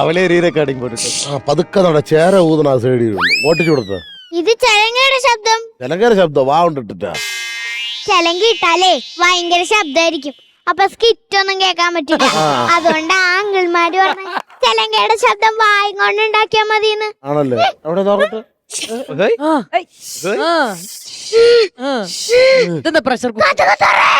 അവളെ റീറെക്കോർഡിംഗ് പോയിട്ട് ആ പതുക്കെ നട ചേര ഊതണ ആ സൈഡിൽ ഓട്ടിച്ചു കൊടുത്ത ഇത് ചെലങ്കയുടെ ശബ്ദം. ജനകര ശബ്ദം വാ കൊണ്ടിട്ടാ ചലങ്കി ഇട്ടാലേ ഭയങ്കര ശബ്ദമായിരിക്കും അപ്പൊ സ്കിറ്റ് ഒന്നും കേൾക്കാൻ പറ്റില്ല. അതുകൊണ്ട് ആങ്കിൾമാര് പറഞ്ഞു ചെലങ്കയുടെ ശബ്ദം വായും കൊണ്ട് ഉണ്ടാക്കിയാ മതിന്ന് ആണല്ലേ? അവിടെ നോക്കട്ടെ ഇതെന്താ പ്രഷർ കഥ തുറേ.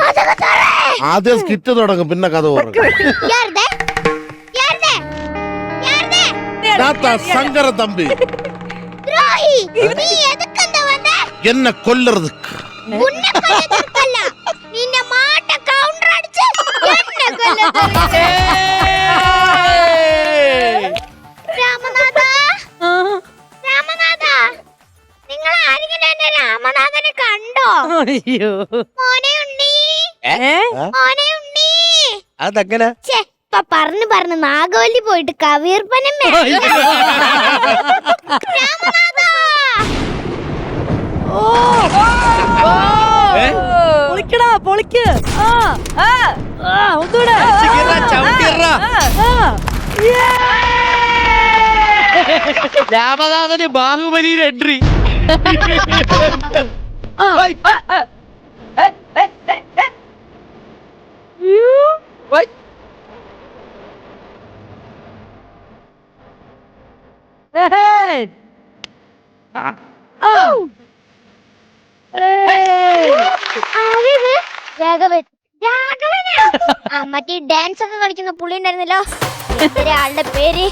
കഥ തുറേ. ആദ്യം സ്കിറ്റ് തുടങ്ങും പിന്നെ കഥ പറഞ്ഞു? சங்கர தம்பி என்ன கொல்றதுக்கு நின்ன மாட்ட கவுண்டர் அடிச்சு என்ன கொல்றதுக்கு രാമനാഥാ? രാമനാഥാ? നിങ്ങൾ ആരെങ്കിലും രാമനാഥനെ കണ്ടോ? അയ്യോ. മോനെ ഉണ്ണി. മോനെ ഉണ്ണി. അതെങ്ങനെ? ഇതൊക്കെ പറഞ്ഞു പറഞ്ഞു നാഗവല്ലി പോയിട്ട് കവീർപ്പനം പൊളിക്കടാ പൊളിക്ക്. ആ ആ. ഒന്നുകൂടെ. രാമനാഥന് ബാഹുബലിയിൽ എൻട്രി ആ ആരിത്? രാഘവൻ രാഘവനാ? ആ മറ്റേ ഡാൻസ് ഒക്കെ കളിക്കുന്ന പുള്ളി ഉണ്ടായിരുന്നല്ലോ. ഒരാളുടെ പേര്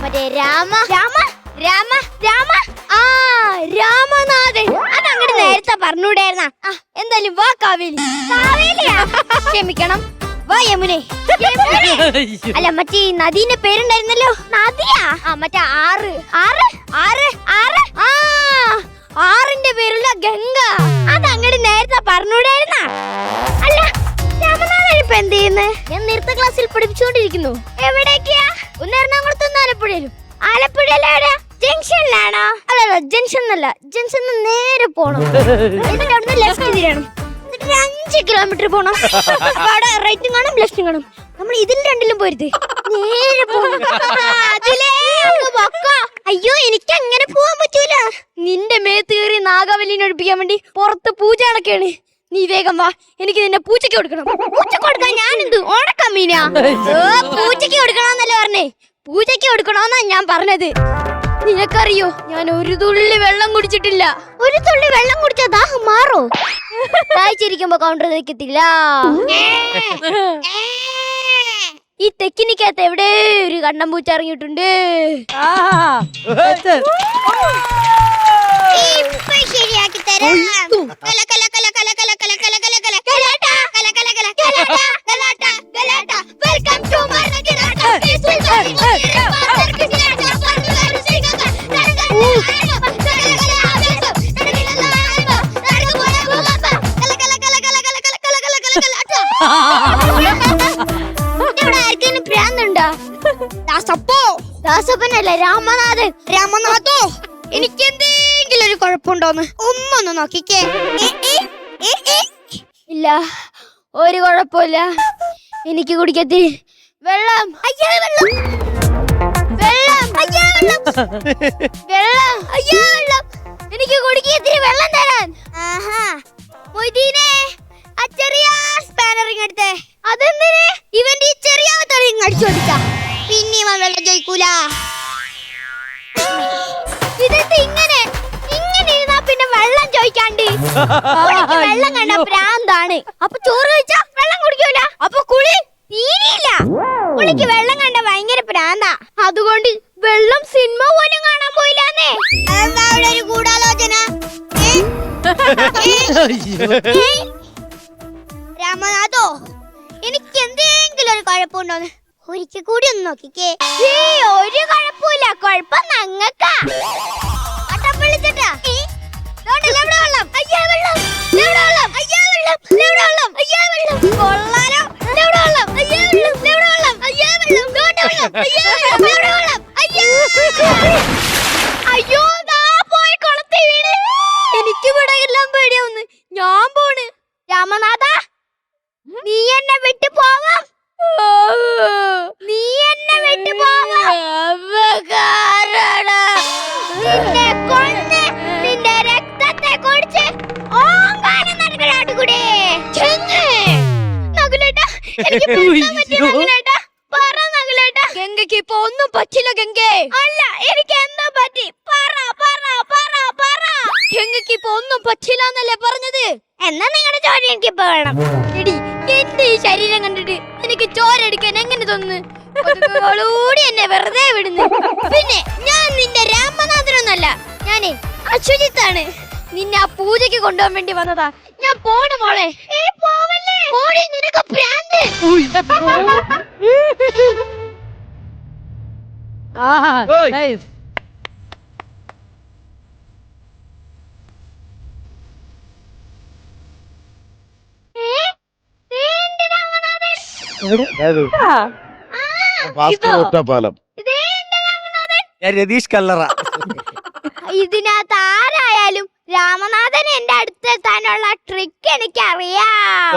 മറ്റേ രാമ. രാമ? രാമ? രാമ? ആ രാമനാഥൻ. അത് അങ്ങോട്ട് നേരത്തെ പറഞ്ഞൂടായിരുന്ന. എന്തായാലും വാ കാവേലി കാവേലിയാ ക്ഷമിക്കണം. വാ യമുനെ. അല്ല മറ്റേ നദീന്റെ പേരുണ്ടായിരുന്നല്ലോ? നദിയാ? ആ മറ്റേ ആറ്. ആറ്? ആറ് ആറ്. ആ ആറിന്റെ പേരുള്ള ഗംഗ. അത് അങ്ങോട്ട് നേരത്തെ പറഞ്ഞൂടായിരുന്ന? അല്ല രാമനാഥൻ ഇപ്പൊ എന്ത് ചെയ്യുന്നേ? ഞാൻ ക്ലാസ്സിൽ പഠിപ്പിച്ചുകൊണ്ടിരിക്കുന്നു. എവിടേക്കാ? ഒന്ന് ആലപ്പുഴയിലും. ജംഗ്ഷനിലാണോ? അല്ലല്ല ജംഗ്ഷൻ എന്നല്ല ജംഗ്ഷൻ നേരെ പോണം. എന്നിട്ട് അവിടുന്ന് ലെഫ്റ്റ് തിരിയണം ഒരു അഞ്ച് കിലോമീറ്റർ പോണം. അവിടെ റൈറ്റും കാണും ലെഫ്റ്റും കാണും. നമ്മൾ ഇതിൽ രണ്ടിലും പോരുത്. നേരെ പോണം. അതിലേ അങ്ങ് പൊക്കോ. അയ്യോ എനിക്ക് അങ്ങനെ പോവാൻ പറ്റൂല. നിന്റെ മേത്ത് കയറി നാഗവല്ലിനെ ഒഴിപ്പിക്കാൻ വേണ്ടി പുറത്ത് പൂജ നടക്കാണ് നീ വേഗം വാ. എനിക്ക് നിന്നെ പൂച്ചയ്ക്ക് കൊടുക്കണം. പൂച്ച കൊടുക്കാൻ ഞാനെന്ത് ഓണക്ക മീനാ ഓ പൂച്ചയ്ക്ക് കൊടുക്കണമെന്നല്ലേ പറഞ്ഞേ. പൂജയ്ക്ക് കൊടുക്കണമെന്നാ ഞാൻ പറഞ്ഞത്. നിനക്കറിയോ? ഞാൻ ഒരു തുള്ളി വെള്ളം കുടിച്ചിട്ടില്ല. ഒരു തുള്ളി വെള്ളം കുടിച്ചാ ദാഹം മാറോ? കാഴ്ചിരിക്കുമ്പോ കൗണ്ടർ നിൽക്കത്തില്ല ഈ തെക്കിനിക്കകത്ത് എവിടെ ഒരു കണ്ണം പൂച്ച ഇറങ്ങിയിട്ടുണ്ട്. ഇപ്പൊ ദാസപ്പനല്ല രാമനാഥൻ? രാമനാഥോ എനിക്ക് എന്തെങ്കിലും ഒരു കുഴപ്പമുണ്ടോന്ന് ഒന്നൊന്ന് നോക്കിക്കേ. ഇല്ല ഒരു കുഴപ്പമില്ല. എനിക്ക് കുടിക്കത്തി വെള്ളം. അയ്യോ വെള്ളം. വെള്ളം. അയ്യോ വെള്ളം. വെള്ളം. അയ്യോ വെള്ളം. എനിക്ക് കുടിക്കത്തി വെള്ളം തരാൻ. ആഹാ മൊയ്തീനെ ആ ചെറിയ സ്പാനറിങ് എടുത്തേ അതെന്തിനെ? ഇവന്റെ ഈ ചെറിയ റിങ് അടിച്ചു കൊടുക്ക പിന്നെ ഇവൻ വെള്ളം ചോദിക്കൂല ഇതെന്ത് ഇങ്ങനെ? ഇങ്ങനെ ഇരുന്നാ പിന്നെ വെള്ളം ചോദിക്കാണ്ട്. പുള്ളിക്ക് വെള്ളം കണ്ട പ്രാന്താണ്. അപ്പൊ ചോറ് കഴിച്ചാ വെള്ളം കുടിക്കൂല. അപ്പൊ കുളി തീരില്ല കുളിക്ക് വെള്ളം കണ്ട ഭയങ്കര പ്രാന്താ. അതുകൊണ്ട് വെള്ളം സിനിമ പോലും കാണാൻ പോയില്ലാന്നേ. അതെന്താ അവിടെ ഒരു ഗൂഢാലോചന. രാമനാഥോ? കുഴപ്പമുണ്ടോന്ന് ഒരിക്കൽ കൂടി ഒന്ന് നോക്കിക്കേ ഒരു കുഴപ്പമില്ല കുഴപ്പം ഞങ്ങൾക്കാ പോയി എനിക്ക് ഇവിടെ എല്ലാം പേടിയാവുന്നു ഞാൻ പോണ് രാമനാഥ നീ എന്നെ വിട്ടു പോവാം നീ എന്നെ നിന്നെ കൊന്ന് നിന്റെ രക്തത്തെ കുടിച്ച് ഓങ്കാരം നടക്കടാട്ടുകൂടെ നകുലേട്ടാ എനിക്ക് പിടിക്കാൻ പറ്റില്ല പറ നകുലേട്ടാ. ഗംഗയ്ക്ക് ഇപ്പൊ ഒന്നും പറ്റില്ല ഗംഗേ. അല്ല എനിക്ക് എന്താ പറ്റി. പറ പറ പറ പറ. ഗംഗയ്ക്ക് ഇപ്പൊ ഒന്നും പറ്റില്ല എന്നല്ലേ പറഞ്ഞത്? എന്നാ നിങ്ങളുടെ ജോലി എനിക്ക് ഇപ്പൊ വേണം. എടി എന്റെ ഈ ശരീരം എടുക്കാൻ തന്ന് ഓടി എന്നെ വെറുതെ വിടുന്നു. പിന്നെ ഞാൻ നിന്റെ രാമനാഥനൊന്നല്ല. ഞാനേ അശ്വജിത്താണ് നിന്നെ ആ പൂജയ്ക്ക് കൊണ്ടുപോകാൻ വേണ്ടി വന്നതാ. ഞാൻ പോണ മോളെ. ഓടി നിനക്ക് ഭ്രാന്ത് ആഹാ. നൈസ് പാലം. രതീഷ് കല്ലറ. ഇതിനകത്ത് ആരായാലും രാമനാഥൻ എന്റെ അടുത്തെത്താനുള്ള ട്രിക്ക് എനിക്ക് അറിയാം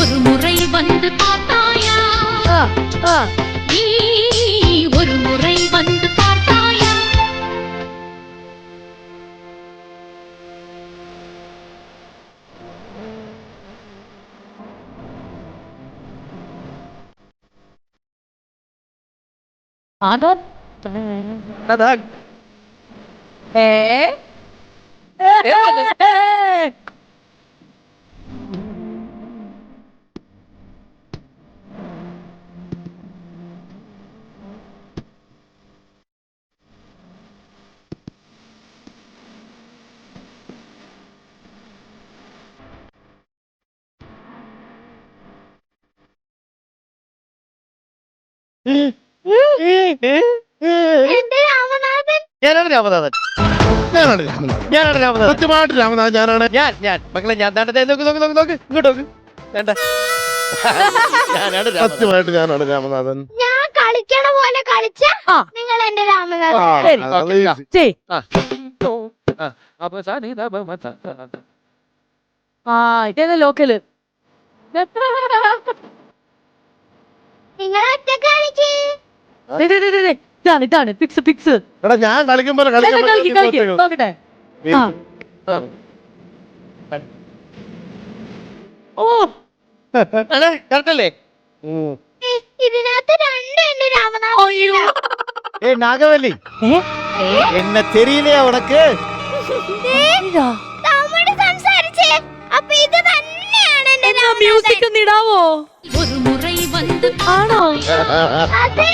ഒരു മുറയിൽ വന്ന് ആണോ അതാ ഏ ഏ എന്റെ രാമനാഥൻ ഞാനാണ് രാമനാഥൻ. ഞാനാണ് രാമനാഥൻ. ഞാനാണ് രാമനാഥൻ. സത്യമായിട്ട് രാമനാഥൻ ഞാനാണ്. ഞാൻ ഞാൻ. മക്കളെ ഞാൻ നോക്ക് നോക്ക് നോക്ക് നോക്ക്. ഇങ്ങോട്ട് നോക്ക്. വേണ്ട ഞാനാണ് രാമനാഥൻ. സത്യമായിട്ട് ഞാനാണ് രാമനാഥൻ. ഞാൻ കളിക്കണ പോലെ കളിച്ച ആ. നിങ്ങൾ എന്റെ ആ, രാമനാഥൻ ശരി. അത് easy. ചെയ് ആ, അപ്പൊ ആ. ഇതേതാ ലോക്കൽ നിങ്ങൾ ഒറ്റ കളിക്ക്. ദേ, ദേ, ദേ, ദേ, ഇതാണ് പിക്സ് പിക്സ് എടാ ഞാൻ കളിക്കുമ്പോ കളിക്കാൻ ആ. ഉം. നാഗവല്ലി. എന്നെ തെരിയിലേ ഉനക്ക് ഇതാ. തമിഴ് സംസാരിച്ചേ. ഇത് ആണോ? അതെ.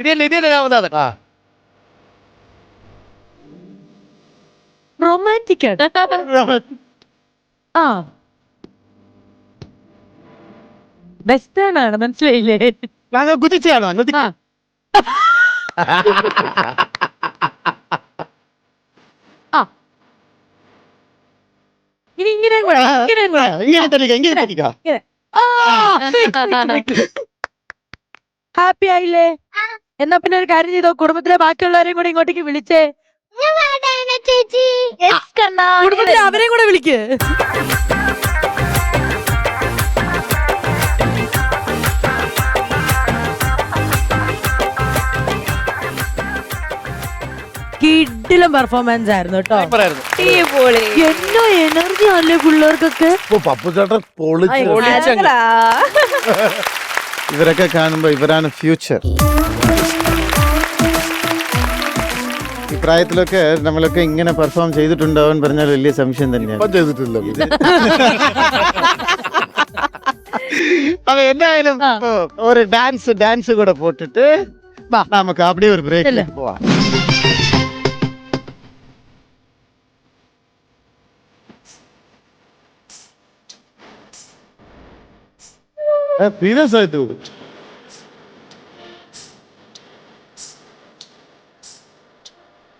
ഇതല്ലേ ഇതല്ലേ രാമനാഥൻ റൊമാന്റിക് ആണ് ആ വെസ്റ്റേൺ ആണ് മനസ്സിലായില്ലേ കുതിച്ചാണോ ആ. ആ. ഇനി ഇങ്ങനെ കൂടെ ഇങ്ങനെ കൂടെ ഇങ്ങനെ തരിക ഇങ്ങനെ തരിക. ഇങ്ങനെ. ഹാപ്പി ആയില്ലേ? എന്നാ പിന്നെ ഒരു കാര്യം ചെയ്തോ കുടുംബത്തിലെ ബാക്കിയുള്ളവരെയും കൂടെ ഇങ്ങോട്ടേക്ക് വിളിച്ചേ. ചേച്ചി. കുടുംബത്തിലെ അവരെയും കൂടെ വിളിക്ക്. കിഡിലും പെർഫോമൻസ് ആയിരുന്നു കേട്ടോ എന്നോ എനർജി അല്ലേ പിള്ളേർക്കൊക്കെ? ഇവരൊക്കെ കാണുമ്പോ ഇവരാണ് ഫ്യൂച്ചർ ഈ പ്രായത്തിലൊക്കെ നമ്മളൊക്കെ ഇങ്ങനെ പെർഫോം ചെയ്തിട്ടുണ്ടോ എന്ന് പറഞ്ഞാൽ വലിയ സംശയം തന്നെയാണ്. ചെയ്തിട്ടില്ല അപ്പൊ എന്തായാലും ഒരു ഡാൻസ് ഡാൻസ് കൂടെ പോട്ടിട്ട് നമുക്ക് അവിടെ ഒരു ബ്രേക്ക് പോവാം. പോവാം ഏ, സീരിയസ് ആയിട്ട്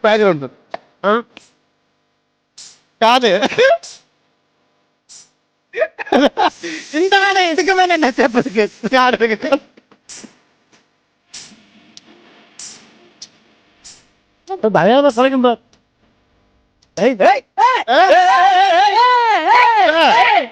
ബാക്ക്ഗ്രൗണ്ട് കാത് എന്താണ് എടുക്കുമ്പോൾ എന്നെ സ്റ്റെപ്പ് കാടെടുക്കുക ഭയം കളിക്കുമ്പോ ഏയ് ഏയ് ഏയ് ഏയ് ഏയ് ഏയ് ഏയ്